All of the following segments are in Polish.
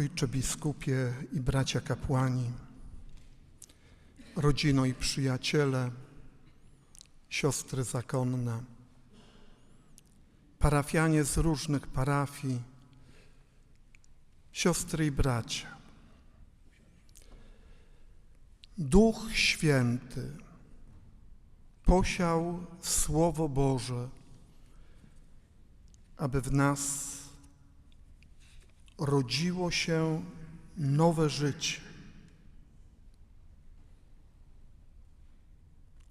Ojcze biskupie i bracia kapłani, rodzino i przyjaciele, siostry zakonne, parafianie z różnych parafii, siostry i bracia. Duch Święty posiał Słowo Boże, aby w nas rodziło się nowe życie,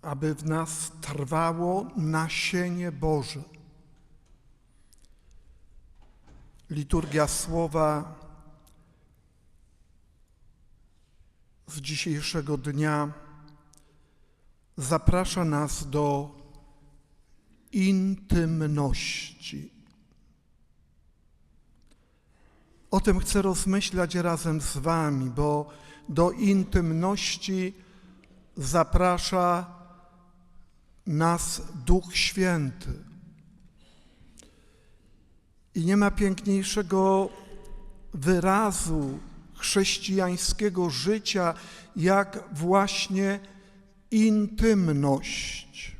aby w nas trwało nasienie Boże. Liturgia słowa z dzisiejszego dnia zaprasza nas do intymności. O tym chcę rozmyślać razem z Wami, bo do intymności zaprasza nas Duch Święty. I nie ma piękniejszego wyrazu chrześcijańskiego życia, jak właśnie intymność.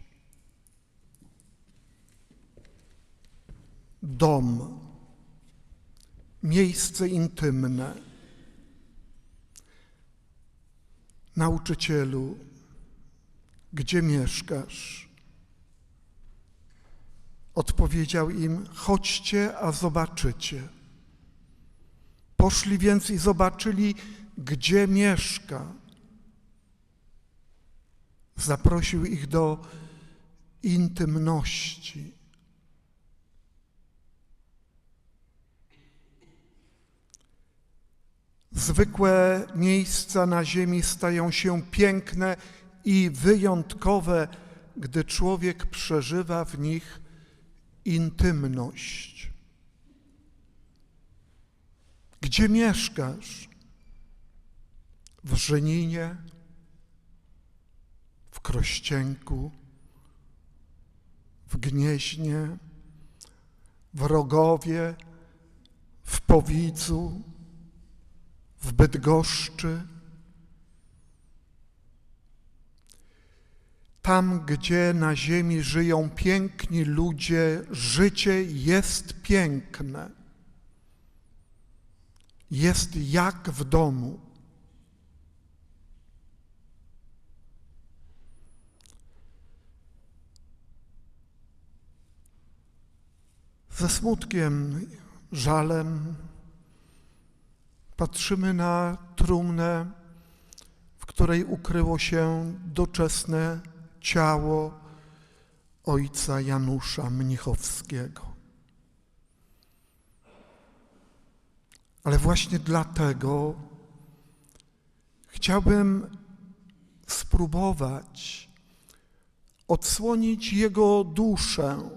Dom, miejsce intymne. Nauczycielu, gdzie mieszkasz? Odpowiedział im: Chodźcie, a zobaczycie. Poszli więc i zobaczyli, gdzie mieszka. Zaprosił ich do intymności. Zwykłe miejsca na ziemi stają się piękne i wyjątkowe, gdy człowiek przeżywa w nich intymność. Gdzie mieszkasz? W Żeninie, w Krościenku, w Gnieźnie, w Rogowie, w Powidzu, w Bydgoszczy. Tam, gdzie na ziemi żyją piękni ludzie, życie jest piękne. Jest jak w domu. Ze smutkiem, żalem patrzymy na trumnę, w której ukryło się doczesne ciało ojca Janusza Mnichowskiego. Ale właśnie dlatego chciałbym spróbować odsłonić jego duszę.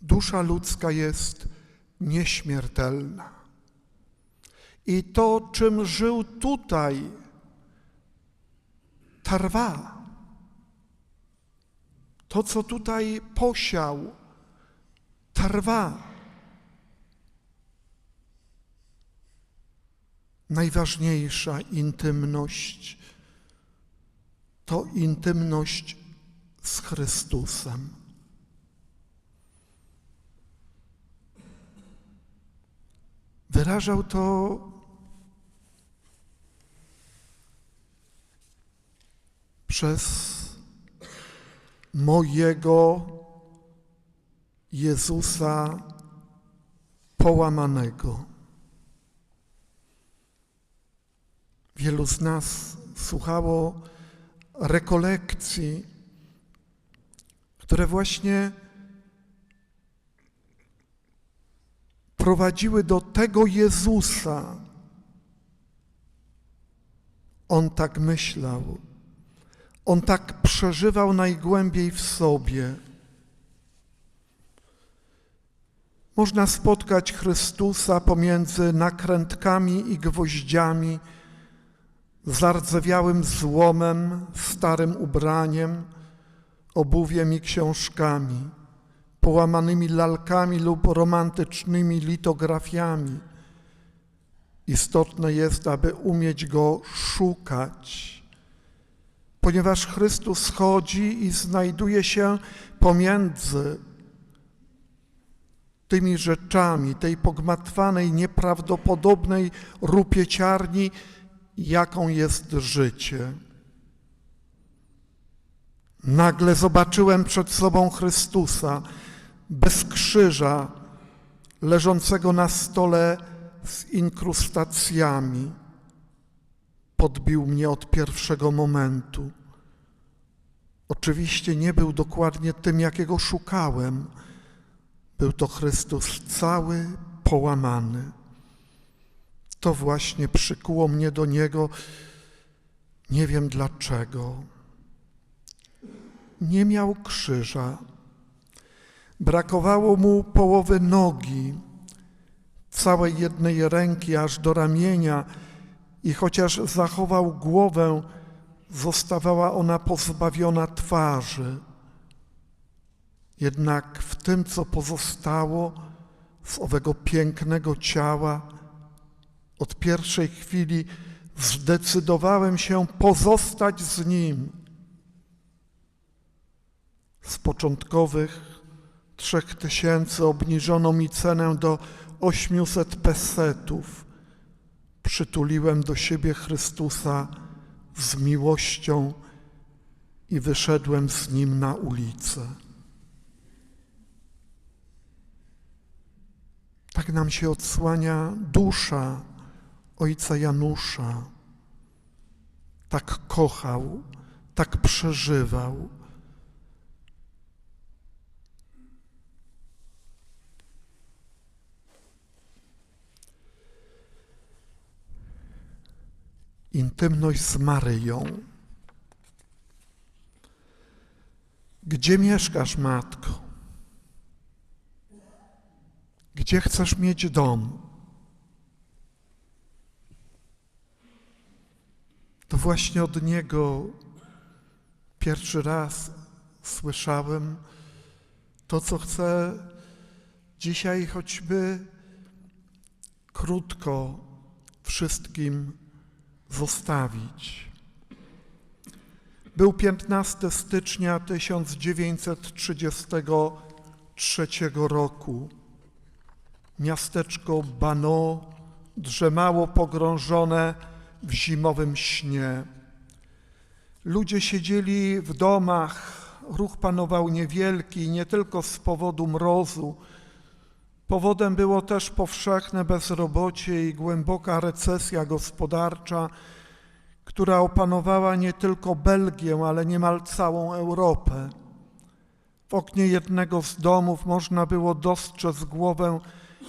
Dusza ludzka jest nieśmiertelna. I to, czym żył tutaj, trwa. To, co tutaj posiał, trwa. Najważniejsza intymność to intymność z Chrystusem. Wyrażał to przez mojego Jezusa połamanego. Wielu z nas słuchało rekolekcji, które właśnie prowadziły do tego Jezusa. On tak myślał. On tak przeżywał najgłębiej w sobie. Można spotkać Chrystusa pomiędzy nakrętkami i gwoździami, zardzewiałym złomem, starym ubraniem, obuwiem i książkami, połamanymi lalkami lub romantycznymi litografiami, Istotne jest, aby umieć Go szukać, ponieważ Chrystus chodzi i znajduje się pomiędzy tymi rzeczami, tej pogmatwanej, nieprawdopodobnej rupieciarni, jaką jest życie. Nagle zobaczyłem przed sobą Chrystusa bez krzyża, leżącego na stole z inkrustacjami. Podbił mnie od pierwszego momentu. Oczywiście nie był dokładnie tym, jakiego szukałem. Był to Chrystus cały połamany. To właśnie przykuło mnie do Niego, nie wiem dlaczego. Nie miał krzyża. Brakowało mu połowy nogi, całej jednej ręki aż do ramienia i chociaż zachował głowę, zostawała ona pozbawiona twarzy. Jednak w tym, co pozostało z owego pięknego ciała, od pierwszej chwili zdecydowałem się pozostać z nim. Z początkowych trzech tysięcy obniżono mi cenę do ośmiuset pesetów. Przytuliłem do siebie Chrystusa z miłością i wyszedłem z nim na ulicę. Tak nam się odsłania dusza ojca Janusza. Tak kochał, tak przeżywał. Intymność z Maryją. Gdzie mieszkasz, matko? Gdzie chcesz mieć dom? To właśnie od Niego pierwszy raz słyszałem to, co chcę dzisiaj choćby krótko wszystkim zostawić. Był 15 stycznia 1933 roku. Miasteczko Bano drzemało pogrążone w zimowym śnie. Ludzie siedzieli w domach, ruch panował niewielki, nie tylko z powodu mrozu. Powodem było też powszechne bezrobocie i głęboka recesja gospodarcza, która opanowała nie tylko Belgię, ale niemal całą Europę. W oknie jednego z domów można było dostrzec głowę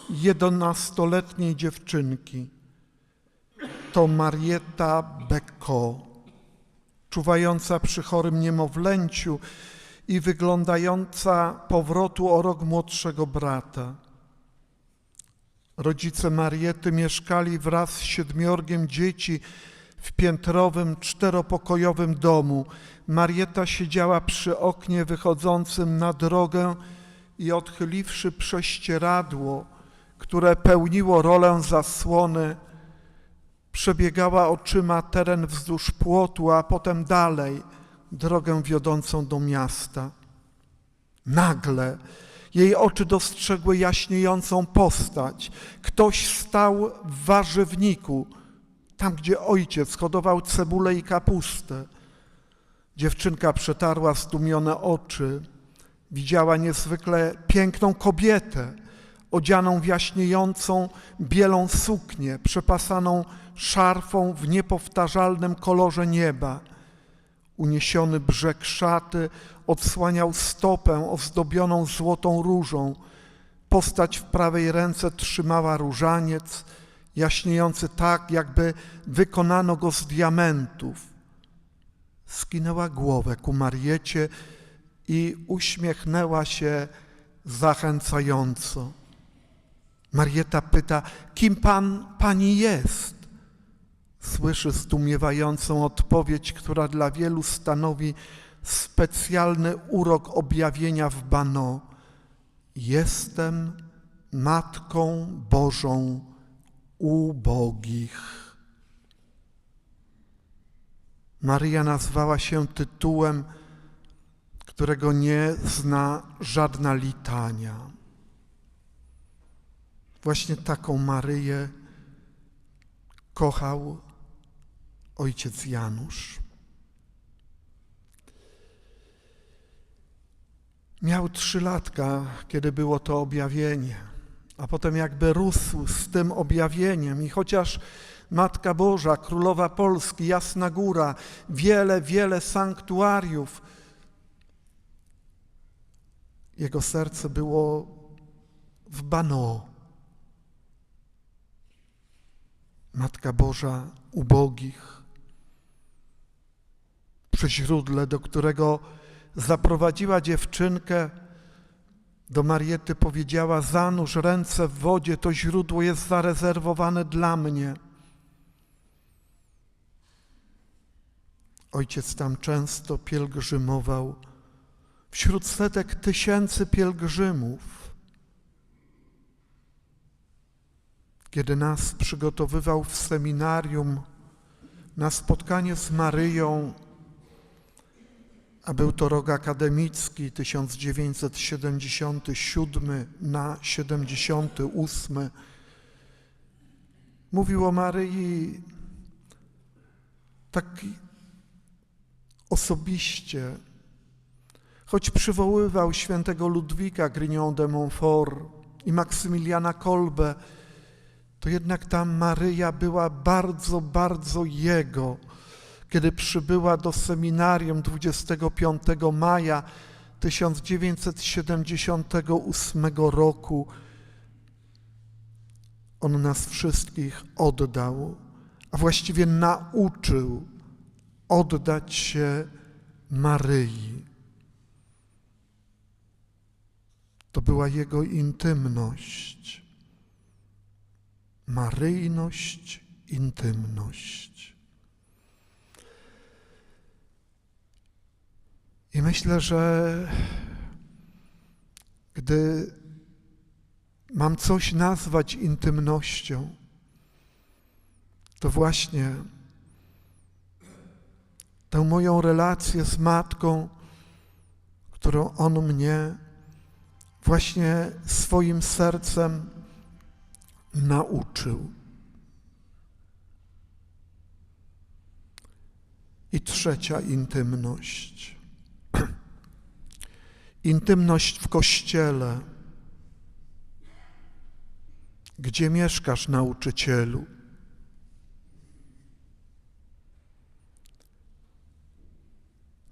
jedenastoletniej dziewczynki. To Marieta Beko, czuwająca przy chorym niemowlęciu i wyglądająca powrotu o rok młodszego brata. Rodzice Mariety mieszkali wraz z siedmiorgiem dzieci w piętrowym, czteropokojowym domu. Marieta siedziała przy oknie wychodzącym na drogę i odchyliwszy prześcieradło, które pełniło rolę zasłony, przebiegała oczyma teren wzdłuż płotu, a potem dalej drogę wiodącą do miasta. Nagle jej oczy dostrzegły jaśniejącą postać. Ktoś stał w warzywniku, tam gdzie ojciec hodował cebulę i kapustę. Dziewczynka przetarła zdumione oczy. Widziała niezwykle piękną kobietę, odzianą w jaśniejącą bielą suknię, przepasaną szarfą w niepowtarzalnym kolorze nieba. Uniesiony brzeg szaty odsłaniał stopę ozdobioną złotą różą. Postać w prawej ręce trzymała różaniec, jaśniejący tak, jakby wykonano go z diamentów. Skinęła głowę ku Mariecie i uśmiechnęła się zachęcająco. Marieta pyta, kim pan, pani jest? Słyszy zdumiewającą odpowiedź, która dla wielu stanowi specjalny urok objawienia w Bano. Jestem Matką Bożą ubogich. Maryja nazwała się tytułem, którego nie zna żadna litania. Właśnie taką Maryję kochał ojciec Janusz. Miał trzy latka, kiedy było to objawienie, a potem jakby rósł z tym objawieniem i chociaż Matka Boża, Królowa Polski, Jasna Góra, wiele, wiele sanktuariów, jego serce było w Bano. Matka Boża ubogich, przy źródle, do którego zaprowadziła dziewczynkę, do Mariety powiedziała: Zanurz ręce w wodzie, to źródło jest zarezerwowane dla mnie. Ojciec tam często pielgrzymował wśród setek tysięcy pielgrzymów. Kiedy nas przygotowywał w seminarium na spotkanie z Maryją, a był to rok akademicki 1977 na 78, mówił o Maryi tak osobiście, choć przywoływał świętego Ludwika Grignon de Montfort i Maksymiliana Kolbe, to jednak ta Maryja była bardzo, bardzo jego. Kiedy przybyła do seminarium 25 maja 1978 roku, on nas wszystkich oddał, a właściwie nauczył oddać się Maryi. To była jego intymność. Maryjność, intymność. I myślę, że gdy mam coś nazwać intymnością, to właśnie tę moją relację z matką, którą on mnie właśnie swoim sercem nauczył. I trzecia intymność. Intymność w kościele. Gdzie mieszkasz, nauczycielu?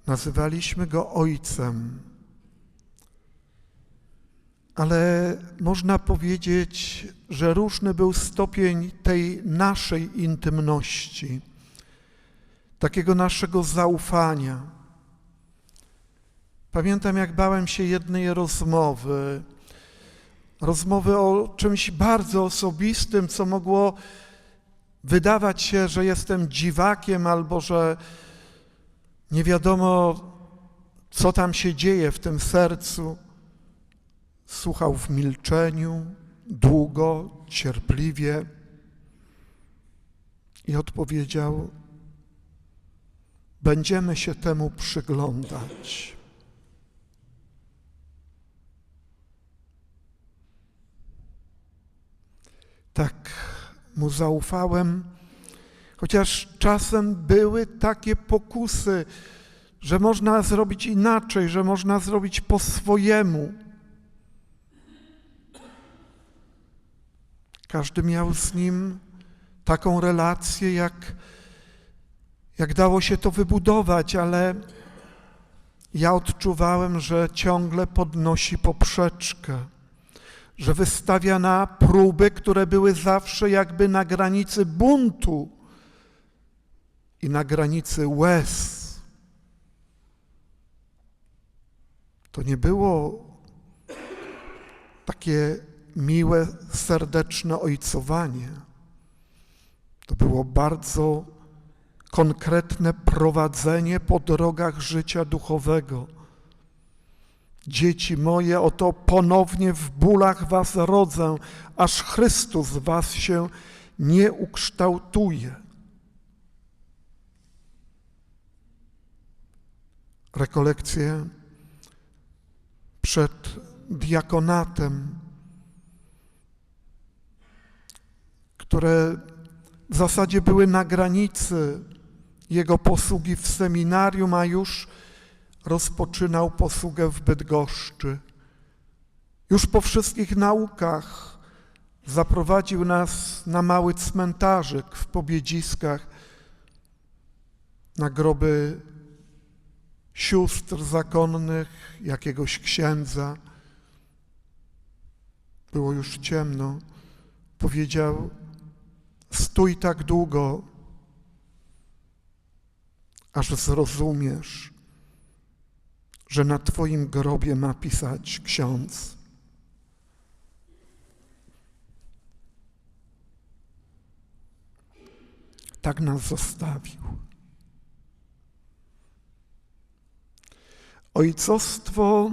Nazywaliśmy go ojcem, ale można powiedzieć, że różny był stopień tej naszej intymności, takiego naszego zaufania. Pamiętam, jak bałem się jednej rozmowy, rozmowy o czymś bardzo osobistym, co mogło wydawać się, że jestem dziwakiem albo że nie wiadomo, co tam się dzieje w tym sercu. Słuchał w milczeniu, długo, cierpliwie i odpowiedział: Będziemy się temu przyglądać. Tak mu zaufałem, chociaż czasem były takie pokusy, że można zrobić inaczej, że można zrobić po swojemu. Każdy miał z nim taką relację, jak, jak dało się to wybudować, ale ja odczuwałem, że ciągle podnosi poprzeczkę, że wystawia na próby, które były zawsze jakby na granicy buntu i na granicy łez. To nie było takie miłe, serdeczne ojcowanie. To było bardzo konkretne prowadzenie po drogach życia duchowego. Dzieci moje, oto ponownie w bólach was rodzę, aż Chrystus was się nie ukształtuje. Rekolekcje przed diakonatem, które w zasadzie były na granicy jego posługi w seminarium, a już rozpoczynał posługę w Bydgoszczy. Już po wszystkich naukach zaprowadził nas na mały cmentarzyk w Pobiedziskach, na groby sióstr zakonnych, jakiegoś księdza. Było już ciemno. Powiedział, stój tak długo, aż zrozumiesz, że na Twoim grobie ma pisać ksiądz. Tak nas zostawił. Ojcostwo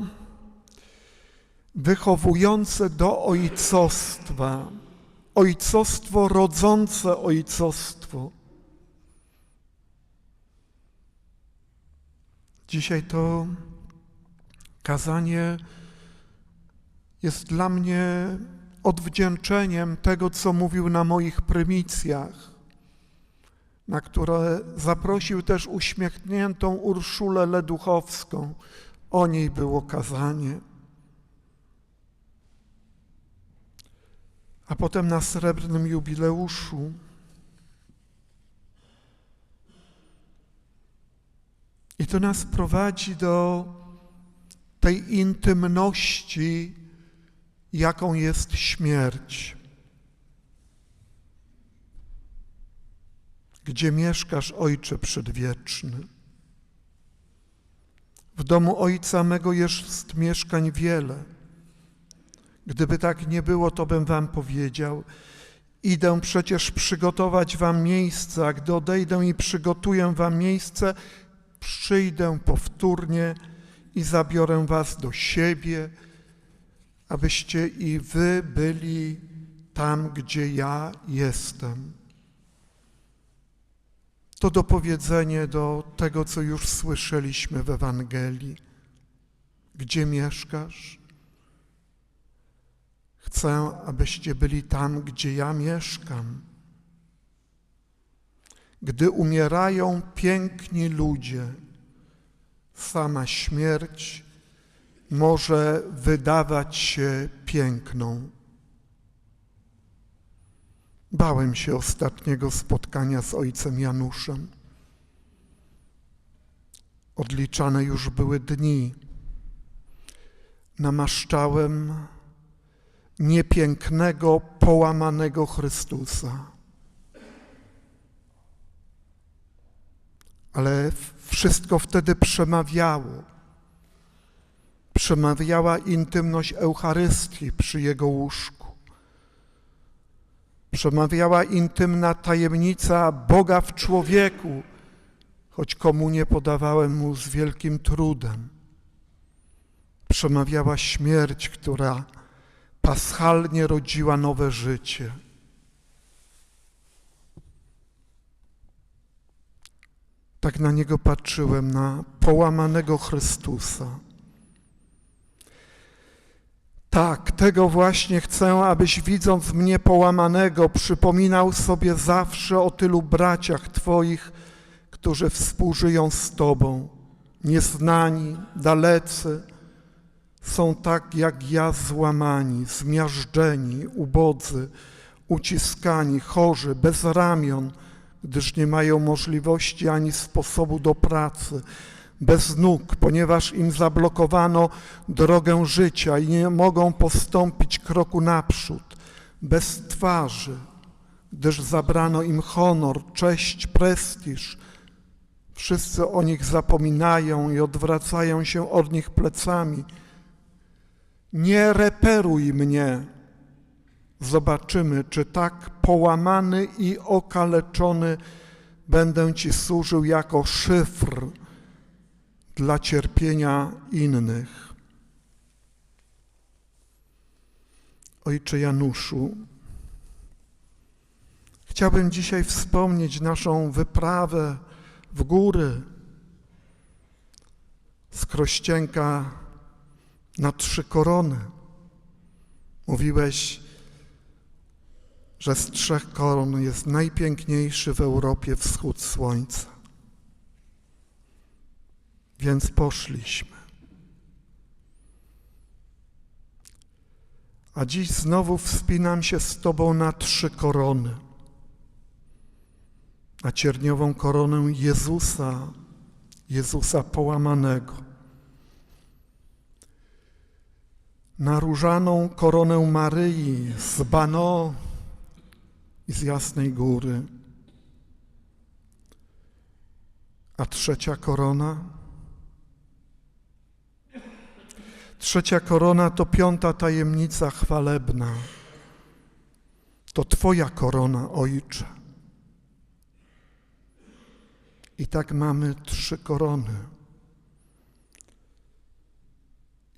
wychowujące do ojcostwa, ojcostwo rodzące ojcostwo. Dzisiaj to kazanie jest dla mnie odwdzięczeniem tego, co mówił na moich prymicjach, na które zaprosił też uśmiechniętą Urszulę Leduchowską. O niej było kazanie. A potem na srebrnym jubileuszu I to nas prowadzi do tej intymności, jaką jest śmierć. Gdzie mieszkasz, Ojcze Przedwieczny? W domu Ojca mego jest mieszkań wiele. Gdyby tak nie było, to bym wam powiedział. Idę przecież przygotować wam miejsce, a gdy odejdę i przygotuję wam miejsce, przyjdę powtórnie i zabiorę was do siebie, abyście i wy byli tam, gdzie ja jestem. To dopowiedzenie do tego, co już słyszeliśmy w Ewangelii. Gdzie mieszkasz? Chcę, abyście byli tam, gdzie ja mieszkam. Gdy umierają piękni ludzie, sama śmierć może wydawać się piękną. Bałem się ostatniego spotkania z ojcem Januszem. Odliczane już były dni. Namaszczałem niepięknego, połamanego Chrystusa. Ale wszystko wtedy przemawiało. Przemawiała intymność Eucharystii przy Jego łóżku. Przemawiała intymna tajemnica Boga w człowieku, choć komunię podawałem Mu z wielkim trudem. Przemawiała śmierć, która paschalnie rodziła nowe życie. Tak na niego patrzyłem, na połamanego Chrystusa. Tak, tego właśnie chcę, abyś widząc mnie połamanego, przypominał sobie zawsze o tylu braciach Twoich, którzy współżyją z Tobą, nieznani, dalecy, są tak jak ja złamani, zmiażdżeni, ubodzy, uciskani, chorzy, bez ramion, gdyż nie mają możliwości ani sposobu do pracy, bez nóg, ponieważ im zablokowano drogę życia i nie mogą postąpić kroku naprzód, bez twarzy, gdyż zabrano im honor, cześć, prestiż. Wszyscy o nich zapominają i odwracają się od nich plecami. Nie reperuj mnie, Zobaczymy, czy tak połamany i okaleczony będę Ci służył jako szyfr dla cierpienia innych. Ojcze Januszu, Chciałbym dzisiaj wspomnieć naszą wyprawę w góry z Krościenka na trzy korony. Mówiłeś, że z trzech koron jest najpiękniejszy w Europie wschód słońca. Więc poszliśmy. A dziś znowu wspinam się z Tobą na trzy korony. Na cierniową koronę Jezusa, Jezusa połamanego. Na różaną koronę Maryi z Bano i z Jasnej Góry. A trzecia korona? Trzecia korona to piąta tajemnica chwalebna. To Twoja korona, Ojcze. I tak mamy trzy korony.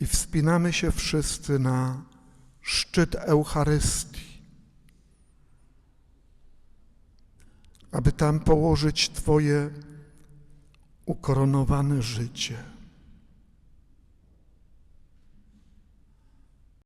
I wspinamy się wszyscy na szczyt Eucharystii, aby tam położyć Twoje ukoronowane życie.